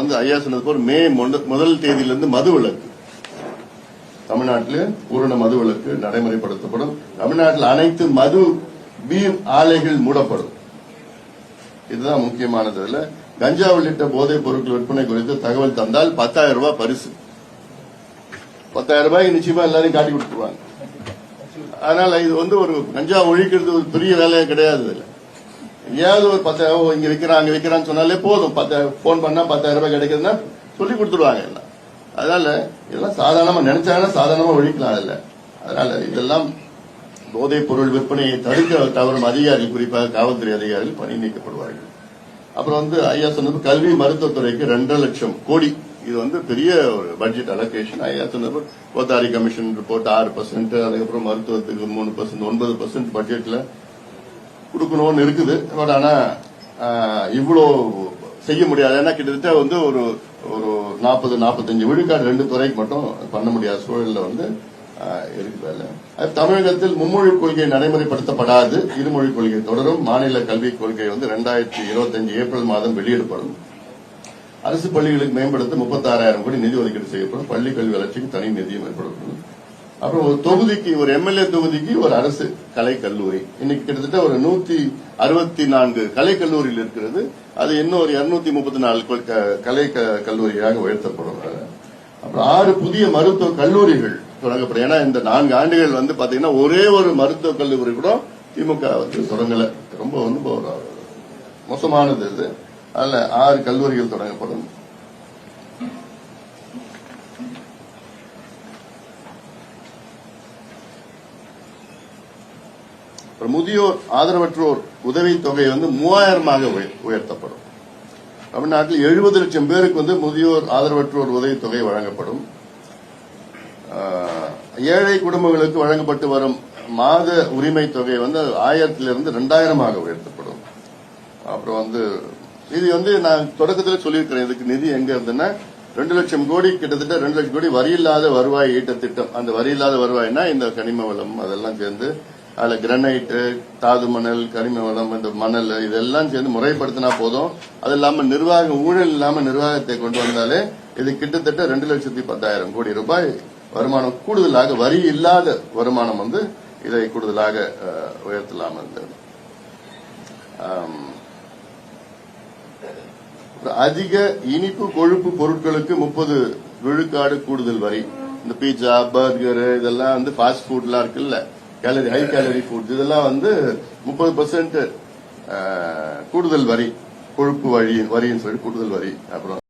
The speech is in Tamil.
வந்து ஐயா சொன்னது போல் மே முதல் தேதியிலிருந்து மது விலக்கு தமிழ்நாட்டில் பூரண மது விலக்கு நடைமுறைப்படுத்தப்படும். தமிழ்நாட்டில் அனைத்து மது பீர் ஆலைகள் மூடப்படும். இதுதான் முக்கியமானது இதுல கஞ்சா உள்ளிட்ட போதைப் பொருட்கள் விற்பனை குறித்து தகவல் தந்தால் பத்தாயிரம் ரூபாய் பரிசு. பத்தாயிரம் ரூபாய்க்கு நிச்சயமா எல்லாரையும் காட்டி கொடுத்துருவாங்க. அதனால இது வந்து ஒரு கஞ்சா ஒழிக்கிறது ஒரு பெரிய வேலையே கிடையாது இல்லை எங்கேயாவது ஒரு பத்தாயிரம் இங்க விற்கிறான் அங்க சொன்னாலே போதும். பத்தாயிரம் போன் பண்ணா பத்தாயிரம் ரூபாய் கிடைக்குதுன்னா சொல்லி கொடுத்துருவாங்க எல்லாம். அதனால இதெல்லாம் சாதாரணமா நினைச்சாங்கன்னா சாதாரணமா ஒழிக்கலாம் இல்ல அதனால இதெல்லாம் போதைப் பொருள் விற்பனையை தடுக்க தவறும் அதிகாரி குறிப்பாக காவல்துறை அதிகாரிகள் பணி நீக்கப்படுவார்கள். அப்புறம் வந்து ஐயா சொன்னது கல்வி மருத்துவத்துறைக்கு ரெண்டரை லட்சம் கோடி. இது வந்து பெரிய ஒரு பட்ஜெட் அலோகேஷன் ஐயா சொன்னது கோத்தாரி கமிஷன் ரிப்போர்ட் ஆறு பர்சன்ட் அதுக்கப்புறம் மருத்துவத்துக்கு மூணு பர்சன்ட் ஒன்பது பர்சன்ட் பட்ஜெட்ல கொடுக்கணும்னு இருக்குது. பட் ஆனா இவ்வளோ செய்ய முடியாது. ஏன்னா கிட்டத்தட்ட வந்து ஒரு ஒரு நாற்பது நாற்பத்தஞ்சு விழுக்காடு ரெண்டு துறைக்கு மட்டும் பண்ண முடியாத சூழலில் வந்து இருக்குது அது தமிழகத்தில் மும்மொழி கொள்கை நடைமுறைப்படுத்தப்படாது. இருமொழி கொள்கை தொடரும். மாநில கல்விக் கொள்கை வந்து ரெண்டாயிரத்தி இருபத்தஞ்சு ஏப்ரல் மாதம் வெளியிடப்படும். அரசு பள்ளிகளுக்கு மேம்படுத்த முப்பத்தாறாயிரம் கோடி நிதி ஒதுக்கீடு செய்யப்படும். பள்ளி கல்வி வளர்ச்சிக்கு தனி நிதியம் ஏற்படுத்தப்படும். அப்புறம் ஒரு தொகுதிக்கு ஒரு எம்எல்ஏ தொகுதிக்கு ஒரு அரசு கலை கல்லூரி இன்னைக்கு கிட்டத்தட்ட ஒரு நூத்தி அறுபத்தி நான்கு கலை கல்லூரியில் இருக்கிறது. அது இன்னும் ஒரு இருநூத்தி முப்பத்தி நாலு கலை க- கல்லூரியாக உயர்த்தப்படும் அப்புறம் ஆறு புதிய மருத்துவ கல்லூரிகள் தொடங்கப்படும். ஏன்னா இந்த நான்கு ஆண்டுகள் வந்து பாத்தீங்கன்னா ஒரே ஒரு மருத்துவ கல்லூரி கூட திமுக வந்து தொடங்கல. ரொம்ப வந்து மோசமானது இது அதுல ஆறு கல்லூரிகள் தொடங்கப்படும். அப்புறம் முதியோர் ஆதரவற்றோர் உதவித் தொகை வந்து மூவாயிரமாக உயர்த்தப்படும். தமிழ்நாட்டில் எழுபது லட்சம் பேருக்கு வந்து முதியோர் ஆதரவற்றோர் உதவித் தொகை வழங்கப்படும். ஏழை குடும்பங்களுக்கு வழங்கப்பட்டு வரும் மாத உரிமை தொகை வந்து ஆயிரத்திலிருந்து ரெண்டாயிரமாக உயர்த்தப்படும். அப்புறம் வந்து இது வந்து நான் தொடக்கத்தில் சொல்லியிருக்கிறேன் இதுக்கு நிதி எங்க இருந்ததுன்னா ரெண்டு லட்சம் கோடி கிட்டத்தட்ட ரெண்டு லட்சம் கோடி வரி இல்லாத வருவாய் ஈட்ட திட்டம் அந்த வரி இல்லாத வருவாய்னா இந்த கனிம வளம் அதெல்லாம் சேர்ந்து அதுல கிரனைட்டு தாது மணல் கனிம வளம் இந்த மணல் இதெல்லாம் சேர்ந்து முறைப்படுத்தினா போதும். அது இல்லாம நிர்வாகம் ஊழல் இல்லாம நிர்வாகத்தை கொண்டு வந்தாலே இது கிட்டத்தட்ட ரெண்டு லட்சத்தி பத்தாயிரம் கோடி ரூபாய் வருமானம் கூடுதலாக வரி இல்லாத வருமானம் வந்து இதை கூடுதலாக உயர்த்தலாம் இருந்தது அதிக இனிப்பு கொழுப்பு பொருட்களுக்கு முப்பது விழுக்காடு கூடுதல் வரி. இந்த பீட்சா பர்கரு இதெல்லாம் வந்து ஃபாஸ்ட் ஃபுட்லாம் இருக்குல்ல. கேலரி ஹை கேலரி ஃபுட் இதெல்லாம் வந்து முப்பது பர்சன்ட் கூடுதல் வரி கொழுப்பு வரி வரின்னு சொல்லி கூடுதல் வரி அப்புறம்